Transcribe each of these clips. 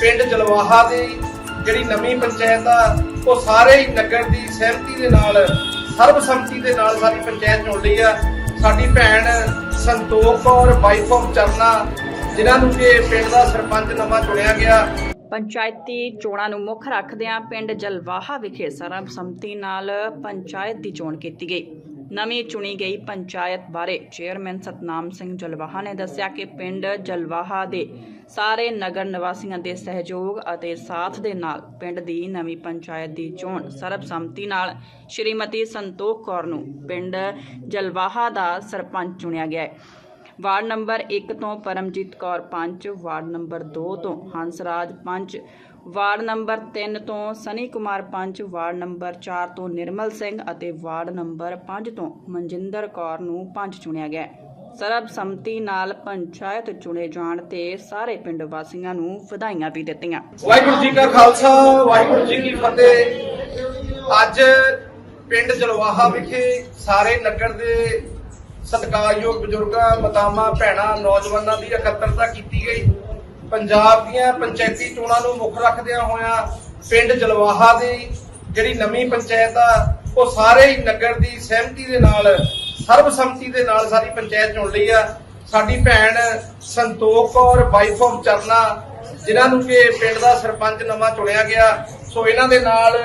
ਪਿੰਡ ਜਲਵਾਹਾ ਦੀ ਜਿਹੜੀ ਨਵੀਂ ਪੰਚਾਇਤ ਆ, ਉਹ ਸਾਰੇ ਹੀ ਨਗਰ ਦੀ ਸਹਿਮਤੀ ਦੇ ਨਾਲ, ਸਰਬਸੰਮਤੀ ਦੇ ਨਾਲ ਸਾਡੀ ਪੰਚਾਇਤ ਚੁਣ ਲਈ ਆ। ਸਾਡੀ ਭੈਣ ਸੰਤੋਖ ਔਰ ਵਾਈਫ ਆਫ ਚਰਨਾ, ਜਿਨ੍ਹਾਂ ਨੂੰ ਕਿ ਪਿੰਡ ਦਾ ਸਰਪੰਚ ਨਵਾਂ ਚੁਣਿਆ ਗਿਆ। ਪੰਚਾਇਤੀ ਚੋਣਾਂ ਨੂੰ ਮੁੱਖ ਰੱਖਦਿਆਂ ਪਿੰਡ ਜਲਵਾਹਾ ਵਿਖੇ ਸਰਬਸੰਮਤੀ ਨਾਲ ਪੰਚਾਇਤ ਦੀ ਚੋਣ ਕੀਤੀ ਗਈ। ਨਵੀਂ ਚੁਣੀ ਗਈ ਪੰਚਾਇਤ ਬਾਰੇ ਚੇਅਰਮੈਨ ਸਤਨਾਮ ਸਿੰਘ ਜਲਵਾਹਾ ਨੇ ਦੱਸਿਆ ਕਿ ਪਿੰਡ ਜਲਵਾਹਾ ਦੇ ਸਾਰੇ ਨਗਰ ਨਿਵਾਸੀਆਂ ਦੇ ਸਹਿਯੋਗ ਅਤੇ ਸਾਥ ਦੇ ਨਾਲ ਪਿੰਡ ਦੀ ਨਵੀਂ ਪੰਚਾਇਤ ਦੀ ਚੋਣ ਸਰਬਸੰਮਤੀ ਨਾਲ ਸ਼੍ਰੀਮਤੀ ਸੰਤੋਖ ਕੌਰ ਨੂੰ ਪਿੰਡ ਜਲਵਾਹਾ ਦਾ ਸਰਪੰਚ ਚੁਣਿਆ ਗਿਆ ਹੈ। ਵਾਰਡ ਨੰਬਰ 1 ਤੋਂ ਪਰਮਜੀਤ ਕੌਰ ਪੰਚ ਵਾਰਡ ਨੰਬਰ 2 ਤੋਂ ਹੰਸਰਾਜ ਪੰਚ ਵਾਰਡ ਨੰਬਰ 3 ਤੋਂ ਸਨੀ ਕੁਮਾਰ ਪੰਚ ਵਾਰਡ ਨੰਬਰ 4 ਤੋਂ ਨਿਰਮਲ ਸਿੰਘ ਅਤੇ ਵਾਰਡ ਨੰਬਰ 5 ਤੋਂ ਮਨਜਿੰਦਰ ਕੌਰ ਨੂੰ ਪੰਚ ਚੁਣਿਆ ਗਿਆ ਹੈ। ਸਰਬਸੰਮਤੀ ਨਾਲ ਪੰਚਾਇਤ ਚੁਣੇ ਜਾਣ ਤੇ ਸਾਰੇ ਪਿੰਡ ਵਾਸੀਆਂ ਨੂੰ ਵਧਾਈਆਂ ਵੀ ਦਿੱਤੀਆਂ। ਵਾਹਿਗੁਰੂ ਜੀ ਕਾ ਖਾਲਸਾ, ਵਾਹਿਗੁਰੂ ਜੀ ਕੀ ਫਤਿਹ। ਅੱਜ ਪਿੰਡ ਜਲਵਾਹਾ ਵਿਖੇ ਸਾਰੇ ਨਗਰ ਦੇ ਸਤਿਕਾਰਯੋਗ ਬਜ਼ੁਰਗਾਂ ਮਤਾਮਾ ਭੈਣਾਂ, ਨੌਜਵਾਨਾਂ ਦੀ ਇਕੱਤਰਤਾ ਕੀਤੀ ਗਈ। ਪੰਜਾਬ ਦੀਆਂ ਪੰਚਾਇਤੀ ਚੋਣਾਂ ਨੂੰ ਮੁੱਖ ਰੱਖਦਿਆਂ ਹੋਇਆਂ ਪਿੰਡ ਜਲਵਾਹਾ ਦੀ ਜਿਹੜੀ ਨਵੀਂ ਪੰਚਾਇਤ ਆ, ਉਹ ਸਾਰੇ ਹੀ ਨਗਰ ਦੀ ਸਹਿਮਤੀ ਦੇ ਨਾਲ, ਸਰਬਸੰਮਤੀ ਦੇ ਨਾਲ ਸਾਡੀ ਪੰਚਾਇਤ ਚੁਣ ਲਈ ਆ। ਸਾਡੀ ਭੈਣ ਸੰਤੋਖ ਕੌਰ ਵਾਈਫ ਆਫ ਚਰਨਾ, ਜਿਨ੍ਹਾਂ ਨੂੰ ਕਿ ਪਿੰਡ ਦਾ ਸਰਪੰਚ ਨਵਾਂ ਚੁਣਿਆ ਗਿਆ। ਸੋ ਇਹਨਾਂ ਦੇ ਨਾਲ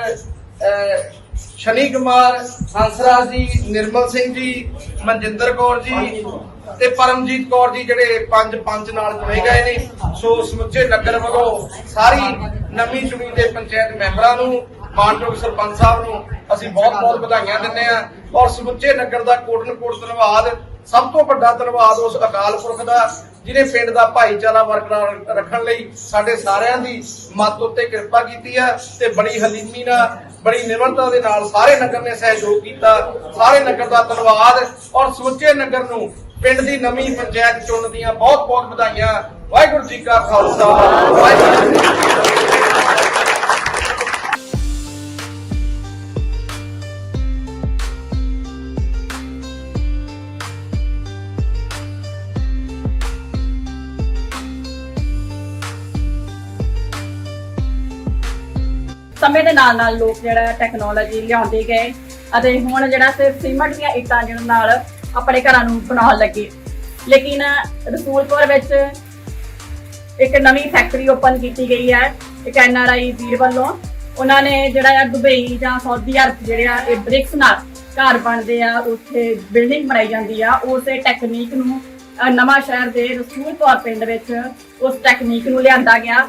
ਸ਼ਨੀ ਕੁਮਾਰ, ਹੰਸਰਾਜ ਜੀ, ਨਿਰਮਲ ਸਿੰਘ ਜੀ, ਮਨਜਿੰਦਰ ਕੌਰ ਜੀ ਤੇ ਪਰਮਜੀਤ ਕੌਰ ਜੀ ਜਿਹੜੇ ਪੰਜ ਪੰਜ ਨਾਲ ਚੁਣੇ ਗਏ ਨੇ, ਸੋ ਸਮੁੱਚੇ ਨਗਰ ਵੱਲੋਂ ਸਾਰੀ ਨਵੀਂ ਚੁਣੀ ਦੇ ਪੰਚਾਇਤ ਮੈਂਬਰਾਂ ਨੂੰ ਮਾਨਯੋਗ ਸਰਪੰਚ ਸਾਹਿਬ ਨੂੰ ਅਸੀਂ ਬਹੁਤ ਬਹੁਤ ਵਧਾਈਆਂ ਦਿੰਦੇ ਆ ਔਰ ਸਮੁੱਚੇ ਨਗਰ ਦਾ ਕੋਟਨ ਕੋਟ ਧੰਨਵਾਦ, ਸਭ ਤੋਂ ਵੱਡਾ ਧੰਨਵਾਦ ਉਸ ਅਕਾਲ ਪੁਰਖ ਦਾ, ਜਿਹਨੇ ਪਿੰਡ ਦਾ ਭਾਈਚਾਰਾ ਬਰਕਰਾਰ ਰੱਖਣ ਲਈ ਸਾਡੇ ਸਾਰਿਆਂ ਦੀ ਮੱਤ ਉੱਤੇ ਕਿਰਪਾ ਕੀਤੀ ਆ ਤੇ ਬੜੀ ਹਲੀਮੀ ਨਾਲ, ਬੜੀ ਨਿਮਰਤਾ ਦੇ ਨਾਲ ਸਾਰੇ ਨਗਰ ਨੇ ਸਹਿਯੋਗ ਕੀਤਾ, ਸਾਰੇ ਨਗਰ ਦਾ ਧੰਨਵਾਦ ਔਰ ਸਮੁੱਚੇ ਨਗਰ ਨੂੰ ਪਿੰਡ ਦੀ ਨਵੀਂ ਪੰਚਾਇਤ ਚੁਣਨ ਦੀਆਂ ਬਹੁਤ ਬਹੁਤ ਵਧਾਈਆਂ। ਵਾਹਿਗੁਰੂ ਜੀ ਕਾ ਖਾਲਸਾ, ਵਾਹਿਗੁਰੂ ਜੀ ਕੀ ਫਤਿਹ। ਸਮੇਂ ਦੇ ਨਾਲ ਨਾਲ ਲੋਕ ਜਿਹੜਾ ਟੈਕਨੋਲੋਜੀ ਲਿਆਉਂਦੇ ਗਏ ਅਤੇ ਹੁਣ ਜਿਹੜਾ ਸਿਰਫ ਸੀਮਟ ਦੀਆਂ ਇੱਟਾਂ ਜਿਹਨਾਂ ਨਾਲ ਆਪਣੇ ਘਰਾਂ ਨੂੰ ਬਣਾਉਣ ਲੱਗੇ। ਲੇਕਿਨ ਰਸੂਲਪੁਰ ਵਿੱਚ ਇੱਕ ਨਵੀਂ ਫੈਕਟਰੀ ਓਪਨ ਕੀਤੀ ਗਈ ਹੈ, ਇੱਕ ਐਨਆਰਆਈ ਵੀਰ ਵੱਲੋਂ। ਉਹਨਾਂ ਨੇ ਜਿਹੜਾ ਆ ਦੁਬਈ ਜਾਂ ਸਾਊਦੀ ਅਰਬ ਜਿਹੜੇ ਆ, ਇਹ ਬ੍ਰਿਕਸ ਨਾਲ ਘਰ ਬਣਦੇ ਆ, ਉੱਥੇ ਬਿਲਡਿੰਗ ਬਣਾਈ ਜਾਂਦੀ ਆ। ਉਸੇ ਟੈਕਨੀਕ ਨੂੰ, ਅਹ ਨਵਾਂ ਸ਼ਹਿਰ ਦੇ ਰਸੂਲਪੁਰ ਪਿੰਡ ਵਿੱਚ ਉਸ ਟੈਕਨੀਕ ਨੂੰ ਲਿਆਂਦਾ ਗਿਆ।